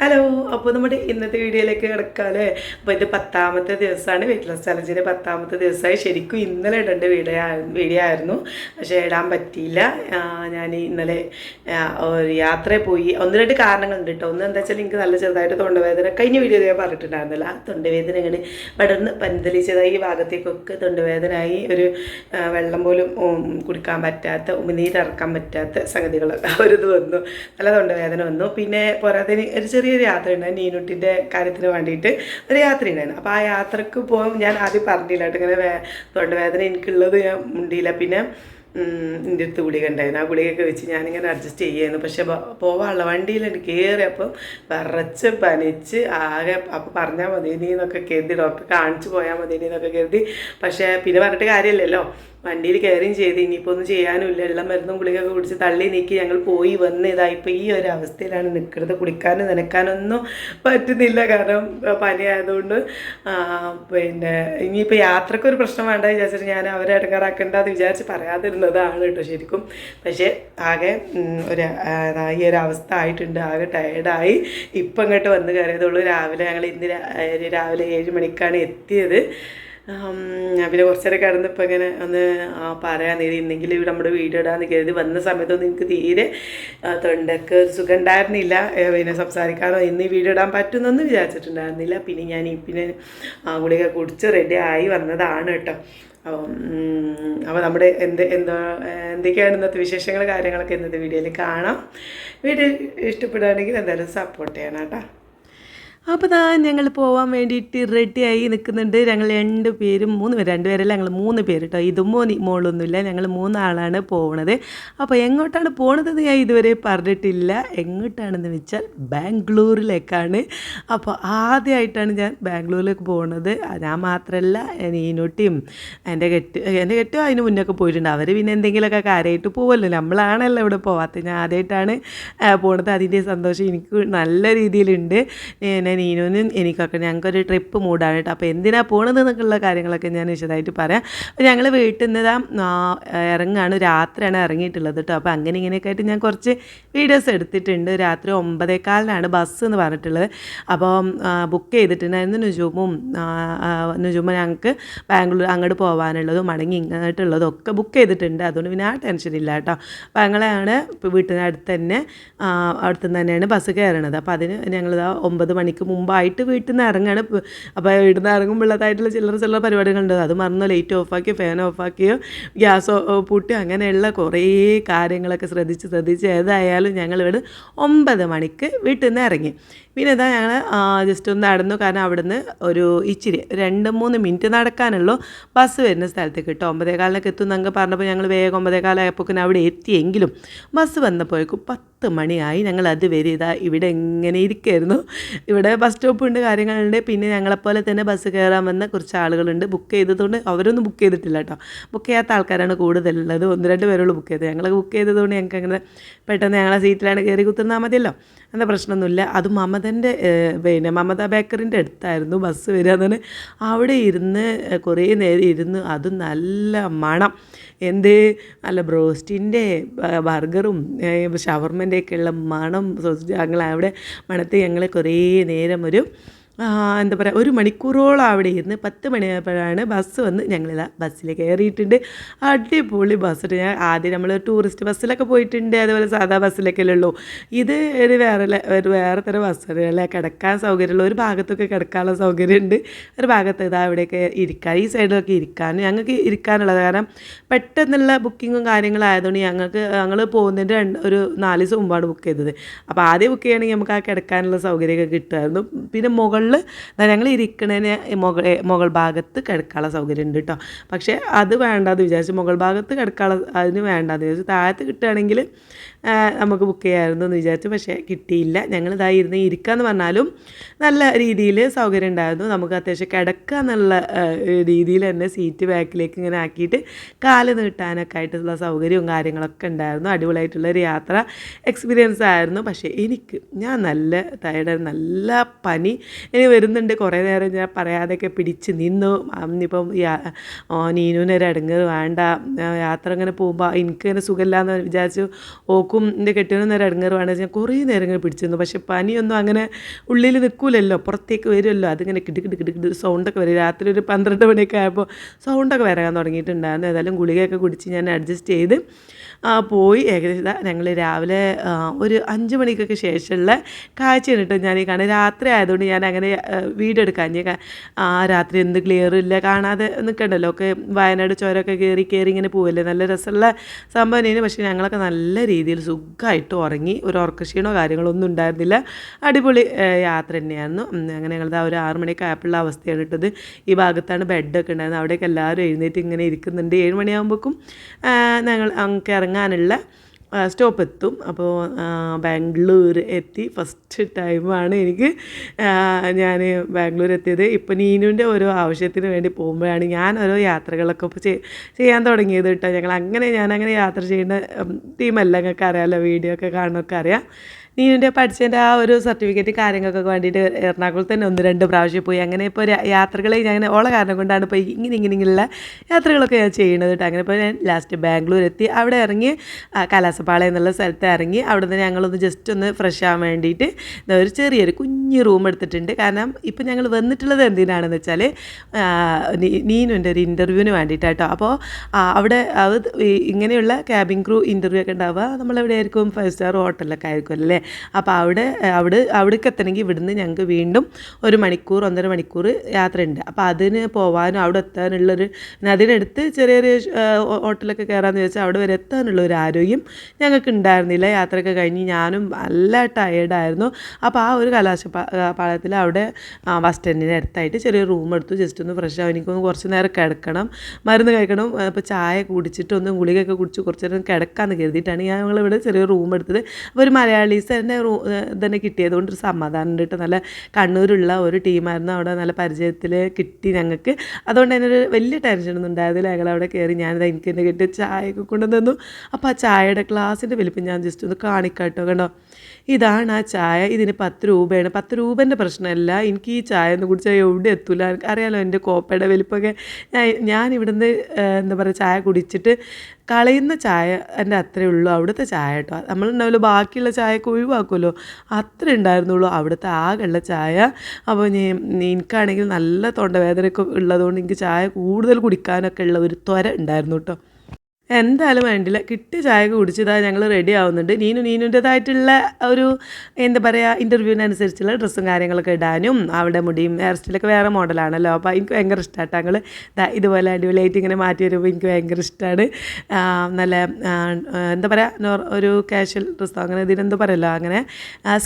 Hello അപ്പോൾ നമ്മുടെ ഇന്നത്തെ വീഡിയോയിലേക്ക് കിടക്കാമല്ലേ അപ്പോൾ ഇത് പത്താമത്തെ ദിവസമാണ്. വെയിറ്റ് ലോസ് ചലഞ്ചിന്റെ പത്താമത്തെ ദിവസമായി. ശരിക്കും ഇന്നലെ ഇടേണ്ട വീഡിയോ വീഡിയോ ആയിരുന്നു. പക്ഷേ ഇടാൻ പറ്റിയില്ല. ഞാൻ ഇന്നലെ ഒരു യാത്ര പോയി. ഒന്ന് രണ്ട് കാരണങ്ങളുണ്ട് കേട്ടോ. ഒന്ന് എന്താ വെച്ചാൽ എനിക്ക് നല്ല ചെറുതായിട്ട് തൊണ്ടവേദന. കഴിഞ്ഞ വീഡിയോ ഞാൻ പറഞ്ഞിട്ടുണ്ടായിരുന്നില്ല. ആ തൊണ്ടവേദന ഇങ്ങനെ പടർന്ന് പന്തലിച്ചതായി ഈ ഭാഗത്തേക്കൊക്കെ തൊണ്ടവേദനയായി. ഒരു വെള്ളം പോലും കുടിക്കാൻ പറ്റാത്ത ഉമിനീരിറക്കാൻ പറ്റാത്ത സംഗതികൾ ഒരു ഇത് വന്നു. നല്ല തൊണ്ടവേദന വന്നു. പിന്നെ പോരാത്തതിന് ഒരു ചെറിയൊരു യാത്ര ഉണ്ടായിരുന്നു നീനുട്ടിന്റെ കാര്യത്തിന് വേണ്ടിയിട്ട് ഒരു യാത്ര ഉണ്ടായിരുന്നു. അപ്പോൾ ആ യാത്രയ്ക്ക് പോകാൻ ഞാൻ ആദ്യം പറഞ്ഞില്ല ഇങ്ങനെ വേ- തൊണ്ടവേദന എനിക്കുള്ളത് ഞാൻ മുണ്ടിയില്ല. പിന്നെ എന്റെ അടുത്ത് ഗുളിക ഉണ്ടായിരുന്നു. ആ ഗുളികയൊക്കെ വെച്ച് ഞാനിങ്ങനെ അഡ്ജസ്റ്റ് ചെയ്യായിരുന്നു. പക്ഷേ പോവാനുള്ള വണ്ടിയിലുണ്ട് കയറി അപ്പം വിറച്ച് പനിച്ച് ആകെ അപ്പോൾ പറഞ്ഞാൽ മതി നീ എന്നൊക്കെ കരുതി. ഡോക്ടറെ കാണിച്ച് പോയാൽ മതി നീ എന്നൊക്കെ കരുതി. പക്ഷേ പിന്നെ പറഞ്ഞിട്ട് കാര്യമില്ലല്ലോ. വണ്ടിയിൽ കയറുകയും ചെയ്ത്. ഇനിയിപ്പോൾ ഒന്നും ചെയ്യാനുമില്ല. എല്ലാം മരുന്നും ഗുളികയൊക്കെ കുടിച്ച് തള്ളി നീക്കി ഞങ്ങൾ പോയി വന്ന് ഇതാ ഇപ്പൊ ഈ ഒരു അവസ്ഥയിലാണ് നിൽക്കുന്നത്. കുടിക്കാനും നനക്കാനൊന്നും പറ്റുന്നില്ല. കാരണം പനി ആയതുകൊണ്ട് പിന്നെ ഇനിയിപ്പോൾ യാത്രക്കൊരു പ്രശ്നം വേണ്ട വിചാരിച്ചിട്ട് ഞാൻ അവരെ ഇടങ്ങാറാക്കണ്ട എന്ന് വിചാരിച്ച് പറയാതിരുന്നതാണ് കേട്ടോ ശരിക്കും. പക്ഷേ ആകെ ഒരു ഈ ഒരു അവസ്ഥ ആയിട്ടുണ്ട്. ആകെ ടയർഡായി ഇപ്പം ഇങ്ങോട്ട് വന്ന് കയറിയതുള്ളൂ രാവിലെ ഞങ്ങൾ ഇന്ന് രാവിലെ ഏഴ് മണിക്കാണ് എത്തിയത്. പിന്നെ കുറച്ചേരം കിടന്നപ്പോൾ ഇങ്ങനെ ഒന്ന് പറയാൻ നേരി ഇന്നെങ്കിൽ ഇവിടെ നമ്മുടെ വീഡിയോ ഇടാന്ന് കരുതി വന്ന സമയത്തൊന്നും എനിക്ക് തീരെ തൊണ്ടക്ക് ഒരു സുഖം ഉണ്ടായിരുന്നില്ല. പിന്നെ സംസാരിക്കാനോ ഇന്ന് വീഡിയോ ഇടാൻ പറ്റുന്നൊന്നും വിചാരിച്ചിട്ടുണ്ടായിരുന്നില്ല. പിന്നെ ഞാൻ പിന്നെ ഗുളിക കുടിച്ച് റെഡി ആയി വന്നതാണ് കേട്ടോ. അപ്പം അപ്പോൾ നമ്മുടെ എന്ത് എന്തോ എന്തൊക്കെയാണ് ഇന്നത്തെ വിശേഷങ്ങൾ കാര്യങ്ങളൊക്കെ ഇന്നത്തെ വീഡിയോയിൽ കാണാം. വീഡിയോ ഇഷ്ടപ്പെടുകയാണെങ്കിൽ എന്തായാലും സപ്പോർട്ട് ചെയ്യണം കേട്ടോ. അപ്പോൾ ഞാൻ ഞങ്ങൾ പോകാൻ വേണ്ടിയിട്ട് റെഡിയായി നിൽക്കുന്നുണ്ട് ഞങ്ങൾ രണ്ട് പേരും മൂന്ന് പേര് രണ്ട് പേരല്ല ഞങ്ങൾ മൂന്ന് പേര് കേട്ടോ ഇതും മോനി മോളൊന്നുമില്ല. ഞങ്ങൾ മൂന്നാളാണ് പോകുന്നത് അപ്പോൾ എങ്ങോട്ടാണ് പോണതെന്ന് ഞാൻ ഇതുവരെ പറഞ്ഞിട്ടില്ല. എങ്ങോട്ടാണെന്ന് വെച്ചാൽ ബാംഗ്ലൂരിലേക്കാണ്. അപ്പോൾ ആദ്യമായിട്ടാണ് ഞാൻ ബാംഗ്ലൂരിലേക്ക് പോകുന്നത് ഞാൻ മാത്രമല്ല നീനൂട്ടിയും എന്റെ കെട്ട് എന്റെ കെട്ടും അതിന് മുന്നൊക്കെ പോയിട്ടുണ്ട്. അവർ പിന്നെ എന്തെങ്കിലുമൊക്കെ കാര്യമായിട്ട് പോകുമല്ലോ നമ്മളാണല്ലോ ഇവിടെ പോവാത്തത് ഞാൻ ആദ്യമായിട്ടാണ് പോണത്. അതിന്റെ സന്തോഷം എനിക്ക് നല്ല രീതിയിലുണ്ട്. പിന്നെ നീനുവിനും എനിക്കൊക്കെ ഞങ്ങൾക്കൊരു ട്രിപ്പ് മൂടാണ് കേട്ടോ. അപ്പോൾ എന്തിനാണ് പോണത് എന്നൊക്കെയുള്ള കാര്യങ്ങളൊക്കെ ഞാൻ വിശദമായിട്ട് പറയാം. അപ്പോൾ ഞങ്ങൾ വീട്ടിൽ നിന്ന് ഇറങ്ങാണ്. രാത്രിയാണ് ഇറങ്ങിയിട്ടുള്ളത് കേട്ടോ. അപ്പോൾ അങ്ങനെ ഇങ്ങനെയൊക്കെ ആയിട്ട് ഞാൻ കുറച്ച് വീഡിയോസ് എടുത്തിട്ടുണ്ട്. രാത്രി ഒമ്പതേക്കാലിനാണ് ബസ് എന്ന് പറഞ്ഞിട്ടുള്ളത്. അപ്പോൾ ബുക്ക് ചെയ്തിട്ടുണ്ടായിരുന്നു നുജുമും ആ, ഞങ്ങൾക്ക് ബാംഗ്ലൂർ അങ്ങോട്ട് പോകാനുള്ളതും മടങ്ങി ഇങ്ങോട്ടുള്ളതും ഒക്കെ ബുക്ക് ചെയ്തിട്ടുണ്ട്. അതുകൊണ്ട് പിന്നെ ആ ഇല്ല കേട്ടോ. അപ്പോൾ ഞങ്ങളാണ് ഇപ്പോൾ വീട്ടിന് തന്നെ അടുത്ത് തന്നെയാണ് ബസ് കയറണത്. അപ്പോൾ അതിന് ഞങ്ങളിതാ ഒമ്പത് മണിക്ക് മുമ്പായിട്ട് വീട്ടിൽ നിന്ന് ഇറങ്ങാണ്. അപ്പോൾ വീട്ടിൽ നിന്ന് ഇറങ്ങുമ്പോഴതായിട്ടുള്ള ചില്ലറ ചില്ലറ പരിപാടികളുണ്ട്. അത് മറന്ന്. ലൈറ്റ് ഓഫാക്കി ഫാൻ ഓഫാക്കിയോ ഗ്യാസ് പൂട്ടി അങ്ങനെയുള്ള കുറേ കാര്യങ്ങളൊക്കെ ശ്രദ്ധിച്ച് ശ്രദ്ധിച്ച് ഏതായാലും ഞങ്ങളിവിടെ ഒമ്പത് മണിക്ക് വീട്ടിൽ നിന്ന് ഇറങ്ങി. പിന്നെ ഇതാ ഞങ്ങൾ ജസ്റ്റ് ഒന്ന് നടന്നു. കാരണം അവിടുന്ന് ഒരു ഇച്ചിരി രണ്ട് മൂന്ന് മിനിറ്റ് നടക്കാനുള്ളൂ. ബസ് വരുന്ന സ്ഥലത്തേക്ക് കേട്ടോ. ഒമ്പതേകാലിനൊക്കെ എത്തും എന്നങ്ങ് പറഞ്ഞപ്പോൾ ഞങ്ങൾ വേഗം ഒമ്പതേകാലായപ്പോൾ അവിടെ എത്തിയെങ്കിലും ബസ് വന്നപ്പോഴേക്കും പത്ത് മണിയായി ഞങ്ങൾ അത് വരെ ഇതാ ഇവിടെ എങ്ങനെ ഇരിക്കായിരുന്നു. ഇവിടെ ബസ് സ്റ്റോപ്പുണ്ട് കാര്യങ്ങളുണ്ട്. പിന്നെ ഞങ്ങളെപ്പോലെ തന്നെ ബസ് കയറാൻ വന്ന കുറച്ച് ആളുകളുണ്ട്. ബുക്ക് ചെയ്തതുകൊണ്ട് അവരൊന്നും ബുക്ക് ചെയ്തിട്ടില്ല കേട്ടോ. ബുക്ക് ചെയ്യാത്ത ആൾക്കാരാണ് കൂടുതലുള്ളത്. ഒന്ന് രണ്ട് പേരുള്ളൂ ബുക്ക് ചെയ്തത്. ഞങ്ങൾ ബുക്ക് ചെയ്തതുകൊണ്ട് ഞങ്ങൾക്ക് അങ്ങനെ പെട്ടെന്ന് ഞങ്ങളെ സീറ്റിലാണ് കയറി കുത്തുന്നാൽ മതിയല്ലോ. എന്താ പ്രശ്നമൊന്നുമില്ല. അത് മമതന്റെ പിന്നെ മമത ബേക്കറിന്റെ അടുത്തായിരുന്നു ബസ് വരിക. എന്ന് അവിടെ ഇരുന്ന് കുറേ നേരം ഇരുന്ന് അത് നല്ല മണം. എന്ത്? നല്ല ബ്രോസ്റ്റിന്റെ ബർഗറും ഷവർമന്റെ ഒക്കെയുള്ള മണം. ഞങ്ങൾ അവിടെ മണത്ത് ഞങ്ങൾ കുറേ നേരം ഒരു എന്താ പറയുക ഒരു മണിക്കൂറോളം അവിടെ ഇരുന്ന് പത്ത് മണിയായപ്പോഴാണ് ബസ് വന്ന് ഞങ്ങളിതാ ബസ്സിൽ കയറിയിട്ടുണ്ട്. അടിപൊളി ബസ് ഞാൻ ആദ്യം നമ്മൾ ടൂറിസ്റ്റ് ബസ്സിലൊക്കെ പോയിട്ടുണ്ട് അതുപോലെ സാധാ ബസ്സിലൊക്കെ ഉള്ളൂ. ഇത് ഒരു വേറെ ഒരു വേറെ തരം ബസ്സാണ് കിടക്കാൻ സൗകര്യമുള്ള ഒരു ഭാഗത്തൊക്കെ കിടക്കാനുള്ള സൗകര്യമുണ്ട്. ഒരു ഭാഗത്ത് ഇതാ അവിടെയൊക്കെ ഇരിക്കാൻ ഈ സൈഡിലൊക്കെ ഇരിക്കാൻ ഞങ്ങൾക്ക് ഇരിക്കാനുള്ളത് കാരണം പെട്ടെന്നുള്ള ബുക്കിങ്ങും കാര്യങ്ങളായതുകൊണ്ട് ഞങ്ങൾക്ക് ഞങ്ങൾ പോകുന്നതിന്റെ രണ്ട് ഒരു നാല് ദിവസം മുമ്പാണ് ബുക്ക് ചെയ്തത്. അപ്പോൾ ആദ്യം ബുക്ക് ചെയ്യണമെങ്കിൽ നമുക്ക് ആ കിടക്കാനുള്ള സൗകര്യമൊക്കെ കിട്ടുമായിരുന്നു. പിന്നെ മുകളിൽ ഞങ്ങൾ ഇരിക്കണതിന് മുകൾ മുകൾ ഭാഗത്ത് കിടക്കാനുള്ള സൗകര്യം ഉണ്ട് കേട്ടോ പക്ഷേ അത് വേണ്ടാന്ന് വിചാരിച്ചു മുകൾ ഭാഗത്ത് കിടക്കാനുള്ള അതിന് വേണ്ടാന്ന് വിചാരിച്ചു താഴത്ത് കിട്ടുകയാണെങ്കിൽ നമുക്ക് ബുക്ക് ചെയ്യാമായിരുന്നു എന്ന് വിചാരിച്ചു. പക്ഷേ കിട്ടിയില്ല. ഞങ്ങൾ ഇതായി ഇരുന്ന് ഇരിക്കാന്ന് പറഞ്ഞാലും നല്ല രീതിയിൽ സൗകര്യം ഉണ്ടായിരുന്നു. നമുക്ക് അത്യാവശ്യം കിടക്കുക എന്നുള്ള രീതിയിൽ തന്നെ സീറ്റ് ബാക്കിലേക്ക് ഇങ്ങനെ ആക്കിയിട്ട് കാൽ നീട്ടാനൊക്കെ ആയിട്ടുള്ള സൗകര്യവും കാര്യങ്ങളൊക്കെ ഉണ്ടായിരുന്നു. അടിപൊളിയായിട്ടുള്ള ഒരു യാത്ര എക്സ്പീരിയൻസ് ആയിരുന്നു. പക്ഷേ എനിക്ക് ഞാൻ നല്ല ടയർഡ് നല്ല പനി. ഇനി വരുന്നുണ്ട്. കുറേ നേരം ഞാൻ പറയാതെയൊക്കെ പിടിച്ച് നിന്നു. ഇപ്പം നീനുവിനൊരു അടങ്ങ് വേണ്ട. യാത്ര ഇങ്ങനെ പോകുമ്പോൾ എനിക്ക് ഇങ്ങനെ സുഖമില്ലാന്ന് വിചാരിച്ചു ഓക്കും എന്റെ നേരം ഇടങ്ങേറ് വേണ്ട. ഞാൻ കുറേ നേരം ഇങ്ങനെ പിടിച്ചിരുന്നു പക്ഷെ പനിയൊന്നും അങ്ങനെ ഉള്ളിൽ നിൽക്കൂലല്ലോ. പുറത്തേക്ക് വരുമല്ലോ. അതിങ്ങനെ കിടി കിടി കിടി കിടി സൗണ്ടൊക്കെ വരും. രാത്രി ഒരു പന്ത്രണ്ട് മണിയൊക്കെ ആയപ്പോൾ സൗണ്ടൊക്കെ വരാൻ തുടങ്ങിയിട്ടുണ്ടായിരുന്നു. ഏതായാലും ഗുളികയൊക്കെ കുടിച്ച് ഞാൻ അഡ്ജസ്റ്റ് ചെയ്ത് പോയി. ഏകദേശം ഞങ്ങൾ രാവിലെ ഒരു അഞ്ച് മണിക്കൊക്കെ ശേഷമുള്ള കാഴ്ചയാണ് കേട്ടോ ഞാൻ ഈ കാണുന്നത്. രാത്രി ആയതുകൊണ്ട് ഞാൻ അങ്ങനെ ആ, വീടെടുക്കാൻ. ആ രാത്രി എന്ത് ക്ലിയർ ഇല്ല കാണാതെ നിൽക്കണ്ടല്ലോ ഒക്കെ വയനാട് ചുരമൊക്കെ കയറി കയറി ഇങ്ങനെ പോവല്ലേ. നല്ല രസമുള്ള സംഭവം തന്നെ പക്ഷേ ഞങ്ങളൊക്കെ നല്ല രീതിയിൽ സുഖമായിട്ട് ഉറങ്ങി. ഒരു ഉറക്കക്ഷീണോ കാര്യങ്ങളോ ഒന്നും ഉണ്ടായിരുന്നില്ല. അടിപൊളി യാത്ര തന്നെയായിരുന്നു. അങ്ങനെ ഞങ്ങളത് ആ ഒരു ആറ് മണിയൊക്കെ ആപ്പിളുള്ള അവസ്ഥയാണ് ഇട്ടത്. ഈ ഭാഗത്താണ് ബെഡൊക്കെ ഉണ്ടായിരുന്നത്. അവിടെയൊക്കെ എല്ലാവരും എഴുന്നേറ്റ് ഇങ്ങനെ ഇരിക്കുന്നുണ്ട്. ഏഴ് മണിയാകുമ്പോഴേക്കും ഞങ്ങൾ ഞങ്ങൾക്ക് ഇറങ്ങാനുള്ള സ്റ്റോപ്പ് എത്തും. അപ്പോൾ ബാംഗ്ലൂർ എത്തി. ഫസ്റ്റ് ടൈമാണ് എനിക്ക് ഞാൻ ബാംഗ്ലൂർ എത്തിയത്. ഇപ്പോൾ നീനുവിന്റെ ഓരോ ആവശ്യത്തിന് വേണ്ടി പോകുമ്പോഴാണ് ഞാൻ ഓരോ യാത്രകളൊക്കെ ചെയ്യാൻ തുടങ്ങിയത് കേട്ടോ. ഞങ്ങൾ അങ്ങനെ ഞാൻ അങ്ങനെ യാത്ര ചെയ്യുന്ന ടീമല്ല ഞങ്ങൾക്ക് അറിയാമല്ലോ വീഡിയോ ഒക്കെ കാണുന്നൊക്കെ അറിയാം. നീനുന്റെ പഠിച്ചതിന്റെ ആ ഒരു സർട്ടിഫിക്കറ്റ് കാര്യങ്ങൾക്കൊക്കെ വേണ്ടിയിട്ട് എറണാകുളത്ത് തന്നെ ഒന്ന് രണ്ട് പ്രാവശ്യം പോയി. അങ്ങനെ ഇപ്പോൾ യാത്രകളെ ഞാൻ ഉള്ള കാരണം കൊണ്ടാണ് ഇപ്പോൾ ഇങ്ങനെ ഇങ്ങനെ ഇങ്ങനെയുള്ള യാത്രകളൊക്കെ ഞാൻ ചെയ്യുന്നത് കേട്ടോ. അങ്ങനെ ഇപ്പോൾ ഞാൻ ലാസ്റ്റ് ബാംഗ്ലൂർ എത്തി. അവിടെ ഇറങ്ങി കലാസപ്പാള എന്നുള്ള സ്ഥലത്ത് ഇറങ്ങി. അവിടെ നിന്ന് ഞങ്ങളൊന്ന് ജസ്റ്റ് ഒന്ന് ഫ്രഷ് ആവാൻ വേണ്ടിയിട്ട് ഒരു ചെറിയൊരു കുഞ്ഞ് റൂം എടുത്തിട്ടുണ്ട്. കാരണം ഇപ്പം ഞങ്ങൾ വന്നിട്ടുള്ളത് എന്തിനാണെന്ന് വെച്ചാൽ നീനുന്റെ ഒരു ഇന്റർവ്യൂവിന് വേണ്ടിയിട്ടാട്ടോ അപ്പോൾ അവിടെ ഇങ്ങനെയുള്ള ക്യാബിൻ ക്രൂ ഇന്റർവ്യൂ ഒക്കെ ഉണ്ടാവുക. നമ്മളെവിടെയായിരിക്കും? ഫൈവ് സ്റ്റാർ ഹോട്ടലൊക്കെ ആയിരിക്കും അല്ലേ അപ്പോൾ അവിടെ അവിടെ അവിടേക്ക് എത്തണമെങ്കിൽ ഇവിടുന്ന് ഞങ്ങൾക്ക് വീണ്ടും ഒരു മണിക്കൂർ ഒന്നര മണിക്കൂർ യാത്രയുണ്ട്. അപ്പോൾ അതിന് പോകാനും അവിടെ എത്താനുള്ളൊരു അതിനടുത്ത് ചെറിയൊരു ചെറിയ ഹോട്ടലൊക്കെ കയറാമെന്ന് ചോദിച്ചാൽ അവിടെ വരെ എത്താനുള്ള ഒരു ആരോഗ്യം ഞങ്ങൾക്ക് ഉണ്ടായിരുന്നില്ല. യാത്രയൊക്കെ കഴിഞ്ഞ് ഞാനും നല്ല ടയേർഡായിരുന്നു അപ്പോൾ ആ ഒരു കലാശ പാളയത്തിൽ അവിടെ ബസ് സ്റ്റാൻഡിന്റെ അടുത്തായിട്ട് ചെറിയ റൂം എടുത്തു. ജസ്റ്റ് ഒന്ന് ഫ്രഷ് ആവും. എനിക്കൊന്ന് കുറച്ച് നേരം കിടക്കണം. മരുന്ന് കഴിക്കണം. അപ്പോൾ ചായ കുടിച്ചിട്ട് ഒന്ന് ഗുളികയൊക്കെ കുടിച്ച് കുറച്ച് നേരം കിടക്കാമെന്ന് കരുതിയിട്ടാണ് ഞാൻ ഞങ്ങളിവിടെ ചെറിയ റൂം എടുത്തത്. അപ്പോൾ ഒരു മലയാളീസ് തന്നെ റൂ തന്നെ കിട്ടിയത് കൊണ്ട് ഒരു സമാധാനം കേട്ടോ നല്ല കണ്ണൂരുള്ള ഒരു ടീമായിരുന്നു. അവിടെ നല്ല പരിചയത്തിൽ കിട്ടി ഞങ്ങൾക്ക് അതുകൊണ്ട് തന്നെ ഒരു വലിയ ടെൻഷനൊന്നും ഉണ്ടായിരുന്നില്ല. ഞങ്ങൾ അവിടെ കയറി ഞാനിത് എനിക്ക് തന്നെ കിട്ടിയ ചായയൊക്കെ കൊണ്ടുവന്നു അപ്പോൾ ആ ചായയുടെ ഗ്ലാസിന്റെ വലിപ്പം ഞാൻ ജസ്റ്റ് ഒന്ന് കാണിക്കാട്ടോ കണ്ടോ? ഇതാണ് ആ ചായ. ഇതിന് പത്ത് രൂപയാണ്. പത്ത് രൂപേന്റെ പ്രശ്നമല്ല. എനിക്ക് ഈ ചായ ഒന്ന് കുടിച്ചാൽ എവിടെ എത്തൂല. അറിയാലോ എന്റെ കോപ്പയുടെ വലിപ്പമൊക്കെ. ഞാൻ ഞാൻ ഇവിടുന്ന് എന്താ പറയുക ചായ കുടിച്ചിട്ട് കളയുന്ന ചായ എന്റെ അത്രയേ ഉള്ളൂ. അവിടുത്തെ ചായ കേട്ടോ. നമ്മളുണ്ടാവില്ല ബാക്കിയുള്ള ചായയൊക്കെ ഒഴിവാക്കുമല്ലോ. അത്ര ഉണ്ടായിരുന്നുള്ളൂ അവിടുത്തെ ആകെയുള്ള ചായ. അപ്പോൾ നീ എനിക്കാണെങ്കിൽ നല്ല തൊണ്ടവേദനയൊക്കെ ഉള്ളതുകൊണ്ട് എനിക്ക് ചായ കൂടുതൽ കുടിക്കാനൊക്കെ ഉള്ള ഒരു ത്വര ഉണ്ടായിരുന്നു കേട്ടോ. എന്തായാലും വേണ്ടില്ല. കിട്ടി ചായ കുടിച്ചതാ ഞങ്ങൾ റെഡി ആവുന്നുണ്ട്. നീനു നീനുന്റെതായിട്ടുള്ള ഒരു എന്താ പറയുക ഇന്റർവ്യൂവിനനുസരിച്ചുള്ള ഡ്രസ്സും കാര്യങ്ങളൊക്കെ ഇടാനും അവിടെ മുടിയും ഹെയർ സ്റ്റൈലൊക്കെ വേറെ മോഡലാണല്ലോ അപ്പോൾ എനിക്ക് ഭയങ്കര ഇഷ്ടമായിട്ട് ഞങ്ങൾ ഇതുപോലെ അടിപൊളിയായിട്ട് ഇങ്ങനെ മാറ്റി വരുമ്പോൾ എനിക്ക് ഭയങ്കര ഇഷ്ടമാണ് നല്ല എന്താ പറയുക ഒരു കാഷ്വൽ ഡ്രസ്സോ അങ്ങനെ ഇതിനെന്തോ പറയല്ലോ അങ്ങനെ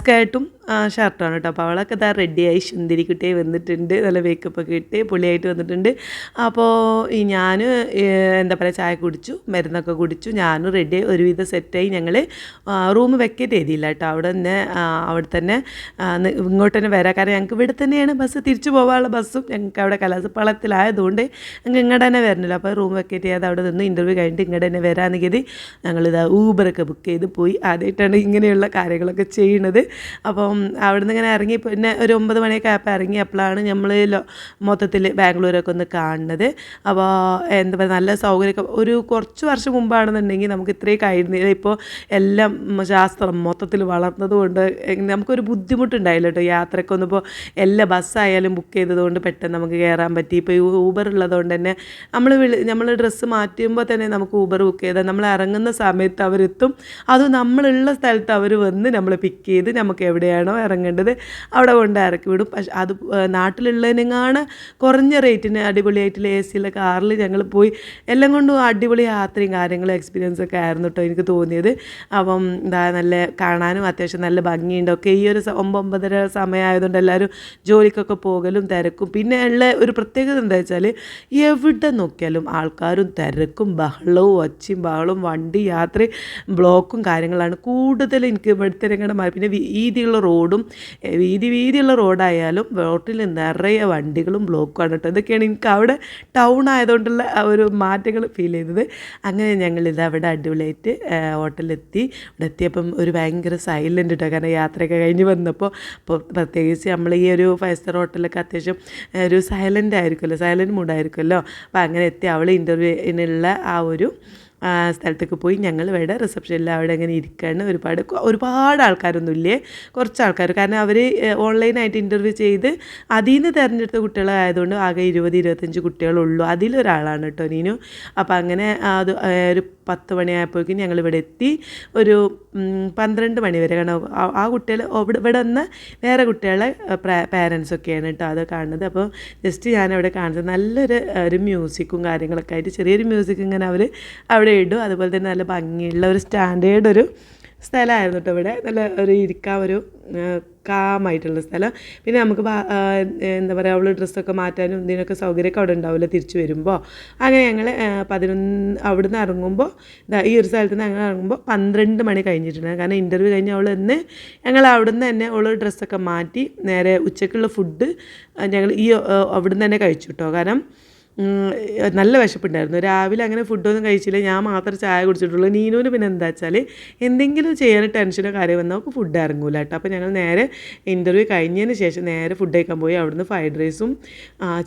സ്കേർട്ടും ഷർട്ടുമാണ് കേട്ടോ. അപ്പോൾ അവളൊക്കെ ഇതാ റെഡിയായി സുന്ദരി കിട്ടി വന്നിട്ടുണ്ട്. നല്ല മേക്കപ്പ് ഒക്കെ ഇട്ട് പൊളിയായിട്ട് വന്നിട്ടുണ്ട്. അപ്പോൾ ഞാൻ എന്താ പറയുക ചായ കുടിച്ചു. മരുന്നൊക്കെ കുടിച്ചു. ഞാനും റെഡി ഒരുവിധം സെറ്റായി ഞങ്ങൾ റൂം വെക്കേറ്റ് ചെയ്തില്ല കേട്ടോ. അവിടെ തന്നെ അവിടെ തന്നെ ഇങ്ങോട്ട് തന്നെ വരാം. കാരണം ഞങ്ങൾക്ക് ഇവിടെ തന്നെയാണ് ബസ് തിരിച്ചു പോകാനുള്ള ബസ്സും ഞങ്ങൾക്ക് അവിടെ കലാസപ്പാളത്തിലായതുകൊണ്ട് ഞങ്ങൾക്ക് ഇങ്ങോട്ട് തന്നെ വരണല്ലോ. അപ്പോൾ റൂം വെക്കേറ്റ് ചെയ്യാതെ അവിടെ നിന്ന് ഇന്റർവ്യൂ കഴിഞ്ഞിട്ട് ഇങ്ങോട്ട് തന്നെ വരാമെന്ന് കരുതി ഞങ്ങളിതാ ഊബറൊക്കെ ബുക്ക് ചെയ്ത് പോയി. ആദ്യമായിട്ടാണ് ഇങ്ങനെയുള്ള കാര്യങ്ങളൊക്കെ ചെയ്യണത്. അപ്പം അവിടുന്ന് ഇങ്ങനെ ഇറങ്ങി പിന്നെ ഒരു ഒമ്പത് മണിയൊക്കെ ആയപ്പോൾ ഇറങ്ങിയപ്പോഴാണ് നമ്മൾ മൊത്തത്തിൽ ബാംഗ്ലൂരൊക്കെ ഒന്ന് കാണുന്നത്. അപ്പോൾ എന്താ പറയുക നല്ല സൗകര്യമൊക്കെ ഒരു കുറച്ച് വർഷം മുമ്പാണെന്നുണ്ടെങ്കിൽ നമുക്ക് ഇത്രയും ആയിരുന്നില്ല ഇപ്പോൾ എല്ലാം ശാസ്ത്രം മൊത്തത്തിൽ വളർന്നത് കൊണ്ട് നമുക്കൊരു ബുദ്ധിമുട്ടുണ്ടായില്ല കേട്ടോ. യാത്രയ്ക്ക് ഇപ്പോൾ എല്ലാ ബസ്സായാലും ബുക്ക് ചെയ്തതുകൊണ്ട് പെട്ടെന്ന് നമുക്ക് കയറാൻ പറ്റി. ഇപ്പോൾ ഊബർ ഉള്ളതുകൊണ്ട് തന്നെ നമ്മൾ വിളി നമ്മൾ ഡ്രസ്സ് മാറ്റുമ്പോൾ തന്നെ നമുക്ക് ഊബർ ബുക്ക് ചെയ്താൽ നമ്മൾ ഇറങ്ങുന്ന സമയത്ത് അവരെത്തും. അത് നമ്മളുള്ള സ്ഥലത്ത് അവർ വന്ന് നമ്മളെ പിക്ക് ചെയ്ത് നമുക്ക് എവിടെയാണോ ഇറങ്ങേണ്ടത് അവിടെ കൊണ്ട് ഇറക്കി വിടും. പക്ഷെ അത് നാട്ടിലുള്ളതിനെങ്ങാണ് കുറഞ്ഞ റേറ്റിന് അടിപൊളിയായിട്ടുള്ള എ സിയിലെ കാറിൽ ഞങ്ങൾ പോയി എല്ലാം കൊണ്ടും അടിപൊളി യാത്രയും കാര്യങ്ങളും എക്സ്പീരിയൻസ് ഒക്കെ ആയിരുന്നു കേട്ടോ എനിക്ക് തോന്നിയത്. അപ്പം എന്താ നല്ല കാണാനും അത്യാവശ്യം നല്ല ഭംഗിയുണ്ടൊക്കെ ഈ ഒരു ഒമ്പൊമ്പതര സമയമായതുകൊണ്ട് എല്ലാവരും ജോലിക്കൊക്കെ പോകലും തിരക്കും. പിന്നെ ഉള്ള ഒരു പ്രത്യേകത എന്താ വെച്ചാൽ എവിടെ നോക്കിയാലും ആൾക്കാരും തിരക്കും ബഹളവും ഒച്ചയും ബഹളവും വണ്ടി യാത്ര ബ്ലോക്കും കാര്യങ്ങളാണ് കൂടുതൽ എനിക്ക് ഇവിടുത്തെ മാറി പിന്നെ വീതിയുള്ള റോഡും വീതി വീതിയുള്ള റോഡായാലും റോട്ടിൽ നിറയെ വണ്ടികളും ബ്ലോക്കും ആണ് കേട്ടോ ഇതൊക്കെയാണ് എനിക്ക് അവിടെ ടൗൺ ആയതുകൊണ്ടുള്ള ഒരു മാറ്റങ്ങൾ ഫീൽ ചെയ്തത്. അങ്ങനെ ഞങ്ങൾ ഞങ്ങളിത് അവിടെ അടിപൊളിയായിട്ട് ഹോട്ടലിലെത്തി. ഇവിടെ എത്തിയപ്പം ഒരു ഭയങ്കര സൈലന്റ് കേട്ടോ കാരണം യാത്രയൊക്കെ കഴിഞ്ഞ് വന്നപ്പോൾ അപ്പോൾ പ്രത്യേകിച്ച് നമ്മൾ ഈ ഒരു ഫൈവ് സ്റ്റാർ ഹോട്ടലൊക്കെ അത്യാവശ്യം ഒരു സൈലന്റ് ആയിരിക്കുമല്ലോ സൈലന്റ് മൂഡായിരിക്കുമല്ലോ അപ്പോൾ അങ്ങനെ എത്തി അവൾ ഇന്റർവ്യൂവിനുള്ള ആ ഒരു സ്ഥലത്തേക്ക് പോയി ഞങ്ങൾ ഇവിടെ റിസപ്ഷനിൽ അവിടെ ഇങ്ങനെ ഇരിക്കുകയാണ് ഒരുപാട് ഒരുപാട് ഒരുപാട് ആൾക്കാരൊന്നുമില്ലേ കുറച്ച് ആൾക്കാർ കാരണം അവർ ഓൺലൈനായിട്ട് ഇന്റർവ്യൂ ചെയ്ത് അതിൽ നിന്ന് തിരഞ്ഞെടുത്ത കുട്ടികളായതുകൊണ്ട് ആകെ ഇരുപത് ഇരുപത്തഞ്ച് കുട്ടികളുള്ളൂ. അതിലൊരാളാണ് കേട്ടോ നീനു. അപ്പോൾ അങ്ങനെ അത് ഒരു പത്ത് മണിയായപ്പോഴേക്കും ഞങ്ങൾ ഇവിടെ എത്തി. ഒരു പന്ത്രണ്ട് മണി വരെ. കാരണം ആ- ആ കുട്ടികൾ ഇവിടെ ഇവിടെ വന്ന വേറെ കുട്ടികളെ പാരൻസൊക്കെയാണ് കേട്ടോ അത് കാണുന്നത്. അപ്പോൾ ജസ്റ്റ് ഞാനവിടെ കാണുന്നത്. നല്ലൊരു ഒരു മ്യൂസിക്കും കാര്യങ്ങളൊക്കെ ആയിട്ട് ചെറിയൊരു മ്യൂസിക് ഇങ്ങനെ അവർ അവിടെ ഇടും. അതുപോലെ തന്നെ നല്ല ഭംഗിയുള്ള ഒരു സ്റ്റാൻഡേർഡ് ഒരു സ്ഥലമായിരുന്നു കേട്ടോ ഇവിടെ. നല്ല ഒരു ഇരിക്കാൻ ഒരു കാമായിട്ടുള്ള സ്ഥലം. പിന്നെ നമുക്ക് എന്താ പറയുക അവൾ ഡ്രസ്സൊക്കെ മാറ്റാനും ഇതിനൊക്കെ സൗകര്യമൊക്കെ അവിടെ ഉണ്ടാവില്ല തിരിച്ചു വരുമ്പോൾ. അങ്ങനെ ഞങ്ങൾ പതിനൊന്ന് അവിടുന്ന് ഇറങ്ങുമ്പോൾ ഈ ഒരു സ്ഥലത്ത് നിന്ന് ഞങ്ങൾ ഇറങ്ങുമ്പോൾ പന്ത്രണ്ട് മണി കഴിഞ്ഞിട്ടുണ്ട് കാരണം ഇന്റർവ്യൂ കഴിഞ്ഞ് അവൾ ഇന്ന് ഞങ്ങൾ അവിടുന്ന് തന്നെ അവൾ ഡ്രസ്സൊക്കെ മാറ്റി നേരെ ഉച്ചക്കുള്ള ഫുഡ് ഞങ്ങൾ ഈ അവിടെ അവിടുന്ന് തന്നെ കഴിച്ചു കേട്ടോ. കാരണം നല്ല വിശപ്പുണ്ടായിരുന്നു. രാവിലെ അങ്ങനെ ഫുഡൊന്നും കഴിച്ചില്ല. ഞാൻ മാത്രം ചായ കുടിച്ചിട്ടുള്ളൂ. നീനുവിന് പിന്നെ എന്താ വെച്ചാൽ എന്തെങ്കിലും ചെയ്യാൻ ടെൻഷനോ കാര്യം വന്നാൽ അപ്പോൾ ഫുഡ് ഇറങ്ങൂല കേട്ടോ. അപ്പോൾ ഞങ്ങൾ നേരെ ഇന്റർവ്യൂ കഴിഞ്ഞതിന് ശേഷം നേരെ ഫുഡ് കഴിക്കാൻ പോയി. അവിടുന്ന് ഫ്രൈഡ് റൈസും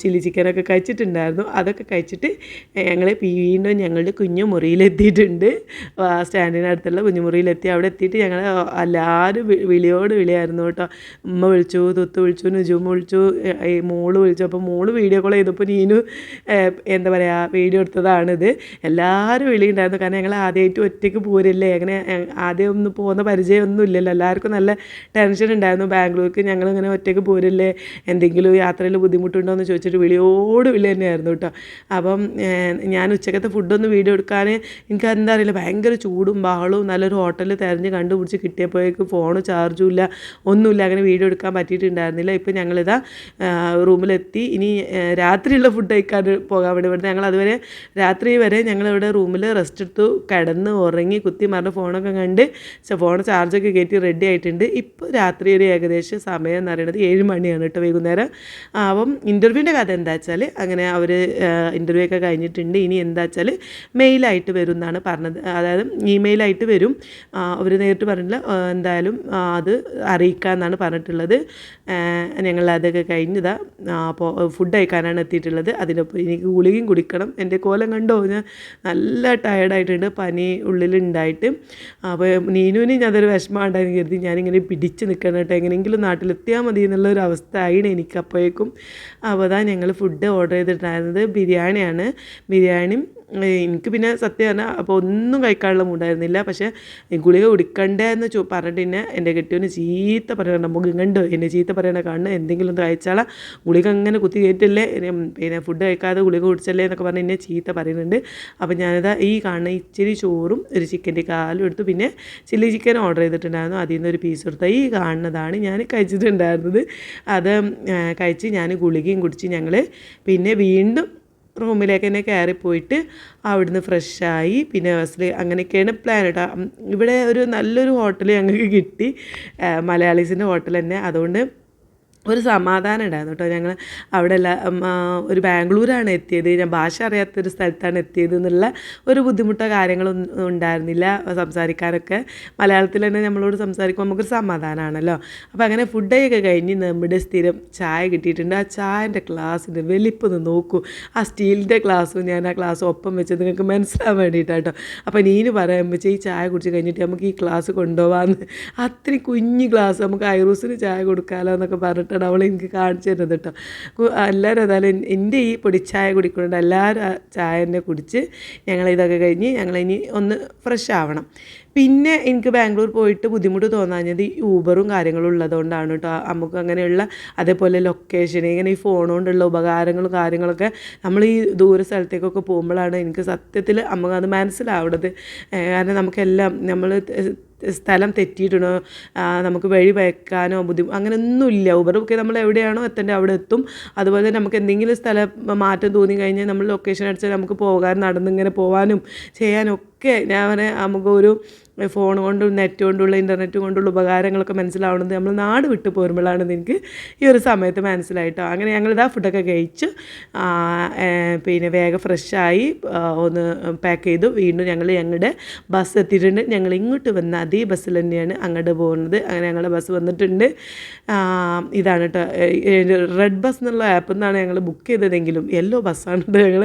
ചില്ലി ചിക്കനൊക്കെ കഴിച്ചിട്ടുണ്ടായിരുന്നു. അതൊക്കെ കഴിച്ചിട്ട് ഞങ്ങൾ വീണ്ടും ഞങ്ങളുടെ കുഞ്ഞു മുറിയിലെത്തിയിട്ടുണ്ട് സ്റ്റാൻഡിനടുത്തുള്ള കുഞ്ഞു മുറിയിലെത്തി അവിടെ എത്തിയിട്ട് ഞങ്ങൾ എല്ലാവരും വിളിയോട് വിളിയായിരുന്നു കേട്ടോ. ഉമ്മ വിളിച്ചു തുത്ത് വിളിച്ചു നുജുമ്മ വിളിച്ചു മോൾ വിളിച്ചു. അപ്പോൾ മോൾ വീഡിയോ കോൾ ചെയ്തപ്പോൾ നീനു എന്താ പറയുക വീഡിയോ എടുത്തതാണിത്. എല്ലാവരും വിളിയുണ്ടായിരുന്നു കാരണം ഞങ്ങൾ ആദ്യമായിട്ട് ഒറ്റയ്ക്ക് പോരല്ലേ? അങ്ങനെ ആദ്യം ഒന്നും പോകുന്ന പരിചയമൊന്നും ഇല്ലല്ലോ എല്ലാവർക്കും നല്ല ടെൻഷൻ ഉണ്ടായിരുന്നു. ബാംഗ്ലൂർക്ക് ഞങ്ങളിങ്ങനെ ഒറ്റയ്ക്ക് പോരല്ലേ? എന്തെങ്കിലും യാത്രയിൽ ബുദ്ധിമുട്ടുണ്ടോ എന്ന് ചോദിച്ചിട്ട് വിളിയോട് വിളി തന്നെയായിരുന്നു കേട്ടോ. അപ്പം ഞാൻ ഉച്ചക്കത്തെ ഫുഡൊന്ന് വീഡിയോ എടുക്കാൻ എനിക്ക് എന്താ അറിയില്ല. ഭയങ്കര ചൂടും ബഹളവും. നല്ലൊരു ഹോട്ടലിൽ തിരഞ്ഞ് കണ്ടുപിടിച്ച് കിട്ടിയപ്പോഴേക്ക് ഫോണ് ചാർജും ഇല്ല. ഒന്നുമില്ല. അങ്ങനെ വീഡിയോ എടുക്കാൻ പറ്റിയിട്ടുണ്ടായിരുന്നില്ല. ഇപ്പം ഞങ്ങളിതാ റൂമിലെത്തി ഇനി രാത്രിയുള്ള ഫുഡ് കഴിക്കാൻ പോകാൻ വേണ്ടി ഇവിടെ ഞങ്ങൾ അതുവരെ രാത്രി വരെ ഞങ്ങളിവിടെ റൂമിൽ റെസ്റ്റ് എടുത്തു. കിടന്ന് ഉറങ്ങി കുത്തി മറിഞ്ഞ ഫോണൊക്കെ കണ്ട് ഫോൺ ചാർജൊക്കെ കയറ്റി റെഡി ആയിട്ടുണ്ട്. ഇപ്പോൾ രാത്രി ഒരു ഏകദേശം സമയം എന്ന് പറയുന്നത് ഏഴ് മണിയാണ് കേട്ടോ വൈകുന്നേരം. അപ്പം ഇന്റർവ്യൂവിന്റെ കഥ എന്താ വെച്ചാൽ അങ്ങനെ അവർ ഇന്റർവ്യൂ ഒക്കെ കഴിഞ്ഞിട്ടുണ്ട്. ഇനി എന്താ വെച്ചാൽ മെയിലായിട്ട് വരും എന്നാണ് പറഞ്ഞത്. അതായത് ഇമെയിലായിട്ട് വരും. അവർ നേരിട്ട് പറഞ്ഞില്ല എന്തായാലും അത് അത് അറിയിക്കാമെന്നാണ് പറഞ്ഞിട്ടുള്ളത്. ഞങ്ങൾ അതൊക്കെ അപ്പോൾ ഫുഡ് അയക്കാനാണ് എത്തിയിട്ടുള്ളത്. അതിനൊപ്പം എനിക്ക് ഗുളികയും കുടിക്കണം. എന്റെ കോലം കണ്ടോ? ഞാൻ നല്ല ടയർഡായിട്ടുണ്ട് പനി ഉള്ളിലുണ്ടായിട്ട്. അപ്പോൾ നീനുവിന് അതൊരു വിഷമമുണ്ടായിരുന്നു കരുതി ഞാനിങ്ങനെ പിടിച്ച് നിൽക്കണം കേട്ടോ. എങ്ങനെയെങ്കിലും നാട്ടിലെത്തിയാൽ മതി എന്നുള്ളൊരു അവസ്ഥ ആയിണ് എനിക്ക് അപ്പോഴേക്കും അപ്പോൾ അതാ ഞങ്ങൾ ഫുഡ് ഓർഡർ ചെയ്തിട്ടുണ്ടായിരുന്നത്. ബിരിയാണിയാണ്. ബിരിയാണിയും എനിക്ക് പിന്നെ സത്യം പറഞ്ഞാൽ അപ്പോൾ ഒന്നും കഴിക്കാനുള്ള മൂടായിരുന്നില്ല പക്ഷേ ഗുളിക കുടിക്കണ്ടേ എന്ന് ചോ പറഞ്ഞിട്ട് പിന്നെ എന്റെ കെട്ടിയവന് ചീത്ത പറയണം നമുക്ക് കണ്ടോ? എന്നെ ചീത്ത പറയണ കാണുന്നത് എന്തെങ്കിലും ഒന്ന് കഴിച്ചാളാ. ഗുളിക അങ്ങനെ കുത്തി കയറ്റല്ലേ? പിന്നെ ഫുഡ് കഴിക്കാതെ ഗുളിക കുടിച്ചല്ലേ എന്നൊക്കെ പറഞ്ഞ് എന്നെ ചീത്ത പറയുന്നുണ്ട്. അപ്പോൾ ഞാനിതാ ഈ കാണുന്ന ഇച്ചിരി ചോറും ഒരു ചിക്കന്റെ കാലും എടുത്തു പിന്നെ ചില്ലി ചിക്കൻ ഓർഡർ ചെയ്തിട്ടുണ്ടായിരുന്നു. അതിൽ നിന്ന് ഒരു പീസ് എടുത്ത ഈ കാണുന്നതാണ് ഞാൻ കഴിച്ചിട്ടുണ്ടായിരുന്നത്. അത് കഴിച്ച് ഞാൻ ഗുളികയും കുടിച്ച് ഞങ്ങൾ പിന്നെ വീണ്ടും റൂമിലേക്ക് തന്നെ കയറി പോയിട്ട് അവിടുന്ന് ഫ്രഷായി പിന്നെ ബസ്സിൽ അങ്ങനെയൊക്കെയാണ് പ്ലാൻ കേട്ടോ ഇവിടെ ഒരു നല്ലൊരു ഹോട്ടൽ ഞങ്ങൾക്ക് കിട്ടി. മലയാളീസിന്റെ ഹോട്ടൽ തന്നെ. അതുകൊണ്ട് ഒരു സമാധാനം ഉണ്ടായിരുന്നു കേട്ടോ. ഞങ്ങൾ അവിടെ ഒരു ബാംഗ്ലൂരാണ് എത്തിയത്. ഞാൻ ഭാഷ അറിയാത്തൊരു സ്ഥലത്താണ് എത്തിയത് എന്നുള്ള ഒരു ബുദ്ധിമുട്ടോ കാര്യങ്ങളൊന്നും ഉണ്ടായിരുന്നില്ല സംസാരിക്കാനൊക്കെ. മലയാളത്തിൽ തന്നെ നമ്മളോട് സംസാരിക്കുമ്പോൾ നമുക്കൊരു സമാധാനമാണല്ലോ അപ്പോൾ അങ്ങനെ ഫുഡൊക്കെ കഴിഞ്ഞ് നമ്മുടെ സ്ഥിരം ചായ കിട്ടിയിട്ടുണ്ട്. ആ ചായന്റെ ഗ്ലാസിന്റെ വലിപ്പം നോക്കൂ. ആ സ്റ്റീലിന്റെ ഗ്ലാസ്സും ഞാൻ ആ ഗ്ലാസ് ഒപ്പം വെച്ചത് നിങ്ങൾക്ക് മനസ്സിലാവാൻ കേട്ടോ. അപ്പോൾ നീന് വെച്ചാൽ ഈ ചായ കുടിച്ച് കഴിഞ്ഞിട്ട് നമുക്ക് ഈ ഗ്ലാസ് കൊണ്ടുപോകാമെന്ന് അത്രയും കുഞ്ഞ് ഗ്ലാസ് നമുക്ക് ഐറൂസിന് ചായ കൊടുക്കാമല്ലോ എന്നൊക്കെ പറഞ്ഞിട്ടാണ് അവൾ എനിക്ക് കാണിച്ചു തരുന്നത് കേട്ടോ. എല്ലാവരും ഏതായാലും എന്റെ ഈ പൊടിച്ചായ കുടിക്കുന്നുണ്ട് എല്ലാവരും ചായ തന്നെ കുടിച്ച് ഞങ്ങൾ ഇതൊക്കെ കഴിഞ്ഞ് ഞങ്ങളിനി ഒന്ന് ഫ്രഷ് ആവണം. പിന്നെ എനിക്ക് ബാംഗ്ലൂർ പോയിട്ട് ബുദ്ധിമുട്ട് തോന്നാഞ്ഞത് ഈ ഊബറും കാര്യങ്ങളും ഉള്ളതുകൊണ്ടാണ് കേട്ടോ നമുക്ക് അങ്ങനെയുള്ള അതേപോലെ ലൊക്കേഷൻ ഇങ്ങനെ ഈ ഫോൺ കൊണ്ടുള്ള ഉപകാരങ്ങളും കാര്യങ്ങളൊക്കെ നമ്മൾ ഈ ദൂര സ്ഥലത്തേക്കൊക്കെ പോകുമ്പോഴാണ് എനിക്ക് സത്യത്തിൽ നമുക്ക് അത് മനസ്സിലാവുന്നത്. കാരണം നമുക്കെല്ലാം നമ്മൾ സ്ഥലം തെറ്റിയിട്ടുണ്ടോ ആ, നമുക്ക് വഴി വയ്ക്കാനോ ബുദ്ധിമുട്ട് അങ്ങനെയൊന്നുമില്ല. ഊബറൊക്കെ നമ്മൾ എവിടെയാണോ എത്തേണ്ടത് അവിടെ എത്തും. അതുപോലെ തന്നെ നമുക്ക് എന്തെങ്കിലും സ്ഥലം മാറ്റം തോന്നി കഴിഞ്ഞാൽ നമ്മൾ ലൊക്കേഷൻ അടിച്ചാൽ നമുക്ക് പോകാൻ നടന്നിങ്ങനെ പോകാനും ചെയ്യാനും ഒക്കെ ഞാൻ അവനെ നമുക്ക് ഒരു ഫോൺ കൊണ്ടും നെറ്റ് കൊണ്ടുള്ള ഇന്റർനെറ്റ് കൊണ്ടുള്ള ഉപകാരങ്ങളൊക്കെ മനസ്സിലാവുന്നത് നമ്മൾ നാട് വിട്ട് പോരുമ്പോഴാണ് എനിക്ക് ഈ ഒരു സമയത്ത് മനസ്സിലായിട്ടോ. അങ്ങനെ ഞങ്ങളിതാ ഫുഡൊക്കെ കഴിച്ചു. പിന്നെ വേഗം ഫ്രഷായി ഒന്ന് പാക്ക് ചെയ്തു. വീണ്ടും ഞങ്ങൾ ഞങ്ങളുടെ ബസ് എത്തിയിട്ടുണ്ട്. ഞങ്ങൾ ഇങ്ങോട്ട് വന്ന അതേ ബസ്സിൽ തന്നെയാണ് അങ്ങോട്ട് പോകുന്നത്. അങ്ങനെ ഞങ്ങളുടെ ബസ് വന്നിട്ടുണ്ട്. ഇതാണ് കേട്ടോ റെഡ് ബസ് എന്നുള്ള ആപ്പിൽ നിന്നാണ് ഞങ്ങൾ ബുക്ക് ചെയ്തതെങ്കിലും യെല്ലോ ബസ്സാണ് ഞങ്ങൾ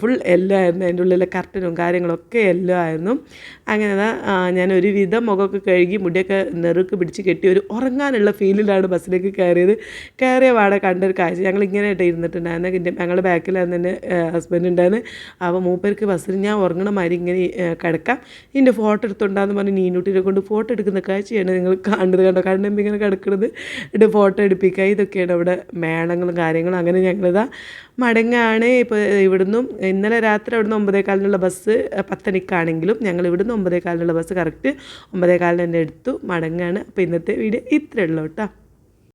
ഫുൾ യെല്ലോ ആയിരുന്നു. അതിന്റെ ഉള്ളിലെ കർട്ടനും കാര്യങ്ങളൊക്കെ യെല്ലോ ആയിരുന്നു. അങ്ങനെ ഞാൻ ഒരുവിധം മുഖമൊക്കെ കഴുകി മുടിയൊക്കെ നെറുക്ക് പിടിച്ച് കെട്ടി ഒരു ഉറങ്ങാനുള്ള ഫീലിലാണ് ബസ്സിലേക്ക് കയറിയത്. കയറിയ വാടെ കണ്ടൊരു കാഴ്ച. ഞങ്ങൾ ഇങ്ങനെ ആയിട്ട് ഇരുന്നിട്ടുണ്ടായിരുന്നു. എന്റെ ഞങ്ങളുടെ ബാക്കിലാണ് എന്റെ ഹസ്ബൻഡ് ഉണ്ടായിരുന്നു. അപ്പോൾ മൂപ്പേർക്ക് ബസ്സിൽ ഞാൻ ഉറങ്ങണ മാതിരി ഇങ്ങനെ കിടക്കാം. ഇതിന്റെ ഫോട്ടോ എടുത്തുണ്ടാന്ന് പറഞ്ഞ് നീനൂട്ടിനെ കൊണ്ട് ഫോട്ടോ എടുക്കുന്ന കാഴ്ചയാണ് നിങ്ങൾ കണ്ടത് കണ്ടോ? കണ്ടുമ്പോൾ ഇങ്ങനെ കിടക്കുന്നത് എന്നിട്ട് ഫോട്ടോ എടുപ്പിക്കുക. ഇതൊക്കെയാണ് അവിടെ മേളങ്ങളും കാര്യങ്ങളും. അങ്ങനെ ഞങ്ങളിതാ മടങ്ങാണ്. ഇപ്പോൾ ഇവിടുന്നും ഇന്നലെ രാത്രി അവിടുന്ന് ഒമ്പതേകാലിനുള്ള ബസ് പത്തനിക്കാണെങ്കിലും ഞങ്ങൾ ഇവിടുന്ന് ഒമ്പതേകാലിനുള്ള ബസ് കറക്റ്റ് ഒമ്പതേകാലിന് തന്നെ എടുത്തു മടങ്ങാണ്. അപ്പോൾ ഇന്നത്തെ വീഡിയോ ഇത്രയേ ഉള്ളൂ കേട്ടോ.